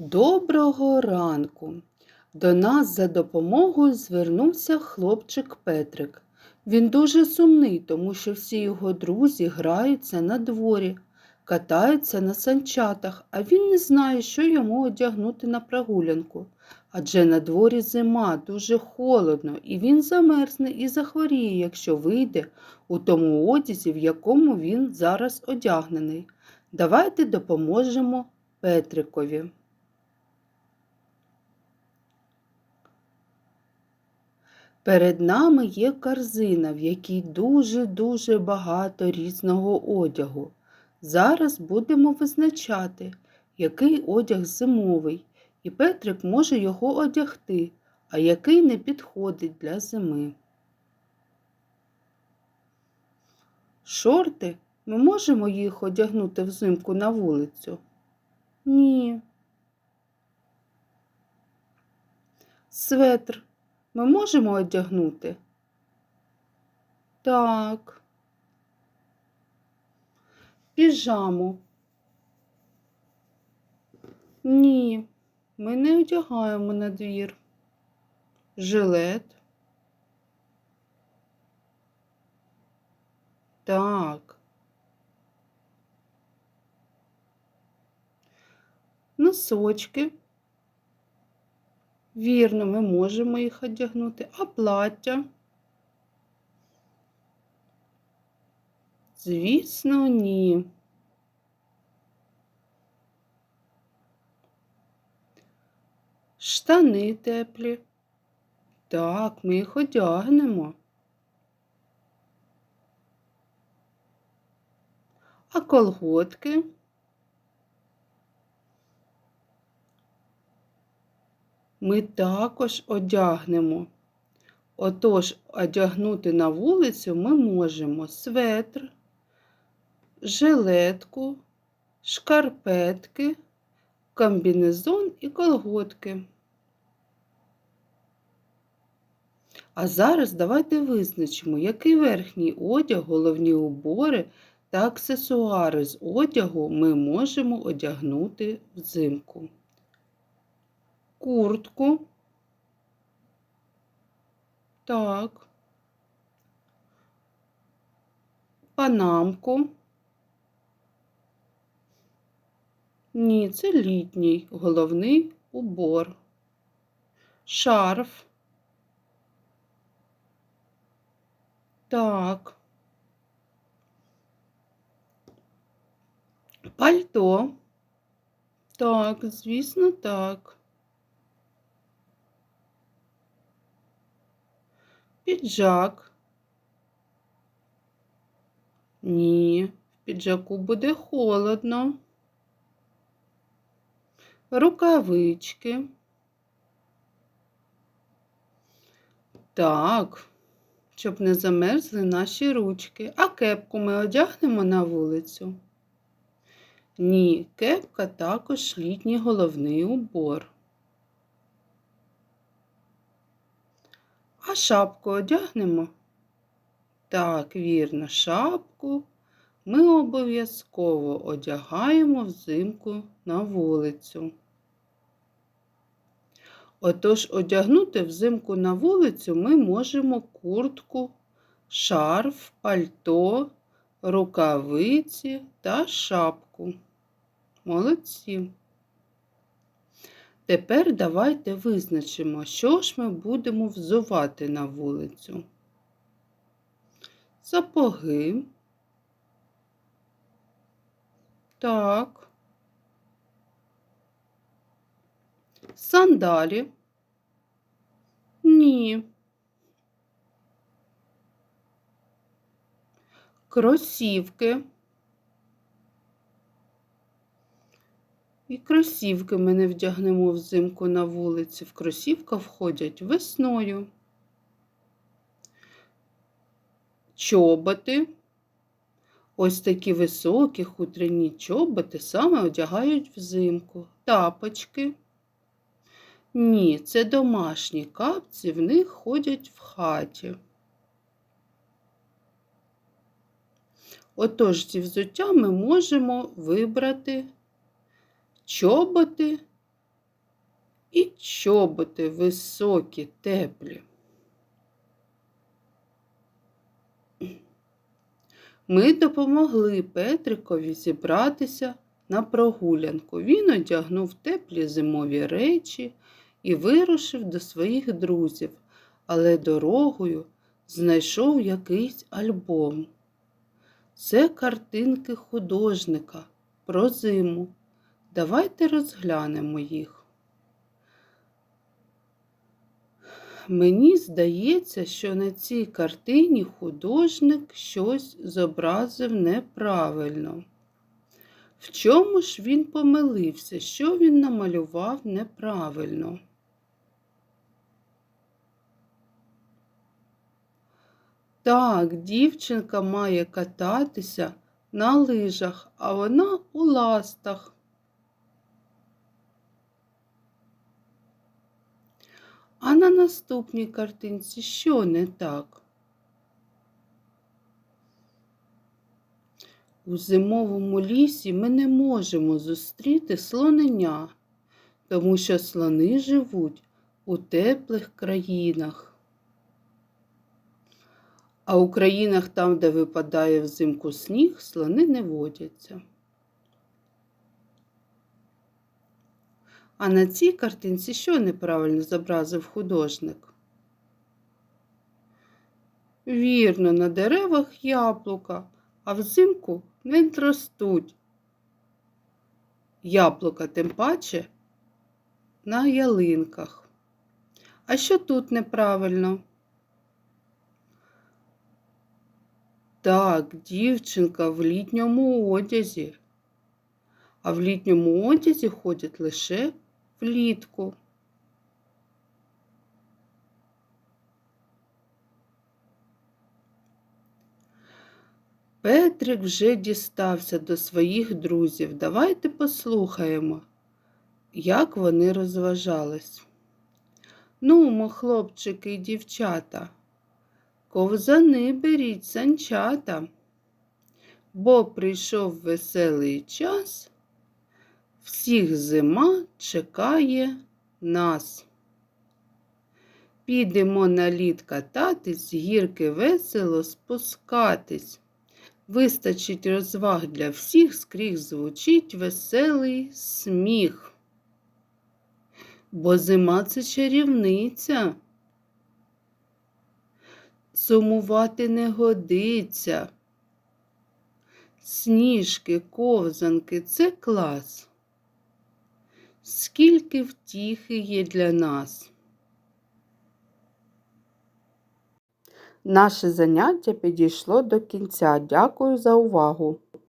Доброго ранку! До нас за допомогою звернувся хлопчик Петрик. Він дуже сумний, тому що всі його друзі граються на дворі, катаються на санчатах, а він не знає, що йому одягнути на прогулянку. Адже на дворі зима, дуже холодно, і він замерзне і захворіє, якщо вийде у тому одязі, в якому він зараз одягнений. Давайте допоможемо Петрикові. Перед нами є корзина, в якій дуже-дуже багато різного одягу. Зараз будемо визначати, який одяг зимовий, і Петрик може його одягти, а який не підходить для зими. Шорти ми можемо їх одягнути взимку на вулицю? Ні. Светр ми можемо одягнути? Так. Піжаму. Ні, ми не одягаємо на двір. Жилет. Так. Носочки. Вірно, ми можемо їх одягнути, а плаття? Звісно, ні. Штани теплі. Так, ми їх одягнемо. А колготки? Ми також одягнемо. Отож, одягнути на вулицю ми можемо светр, жилетку, шкарпетки, комбінезон і колготки. А зараз давайте визначимо, який верхній одяг, головні убори та аксесуари з одягу ми можемо одягнути взимку куртку. Так. Панамку. Ні, це літній головний убор. Шарф. Так. Пальто. Так, звісно, так. Піджак. Ні, в піджаку буде холодно. Рукавички. Так, щоб не замерзли наші ручки. А кепку ми одягнемо на вулицю? Ні, кепка також літній головний убор. А шапку одягнемо? Так, вірно, шапку ми обов'язково одягаємо взимку на вулицю. Отож, одягнути взимку на вулицю ми можемо куртку, шарф, пальто, рукавиці та шапку. Молодці. Тепер давайте визначимо, що ж ми будемо взувати на вулицю. Сапоги. Так. Сандалі. Ні. Кросівки. І кросівки ми не вдягнемо взимку на вулиці. В кросівка входять весною. Чоботи. Ось такі високі хутряні чоботи саме одягають взимку. Тапочки. Ні, це домашні капці, в них ходять в хаті. Отож, зі взуття ми можемо вибрати чоботи і чоботи високі, теплі. Ми допомогли Петрикові зібратися на прогулянку. Він одягнув теплі зимові речі і вирушив до своїх друзів, але дорогою знайшов якийсь альбом. Це картинки художника про зиму. Давайте розглянемо їх. Мені здається, що на цій картині художник щось зобразив неправильно. В чому ж він помилився, що він намалював неправильно? Так, дівчинка має кататися на лижах, а вона у ластах. А на наступній картинці що не так? У зимовому лісі ми не можемо зустріти слонення, тому що слони живуть у теплих країнах. А у країнах там, де випадає взимку сніг, слони не водяться. А на цій картинці що неправильно зобразив художник? Вірно, на деревах яблука, а взимку не ростуть. Яблука тим паче на ялинках. А що тут неправильно? Так, дівчинка в літньому одязі, а в літньому одязі ходять лише влітку. Петрик вже дістався до своїх друзів. Давайте послухаємо, як вони розважались. Нумо, хлопчики і дівчата, ковзани беріть санчата, бо прийшов веселий час, всіх зима чекає нас. Підемо на лід кататись, гірки весело спускатись. Вистачить розваг для всіх, скрізь звучить веселий сміх. Бо зима це чарівниця. Сумувати не годиться. Сніжки, ковзанки це клас. Скільки втіхи є для нас. Наше заняття підійшло до кінця. Дякую за увагу!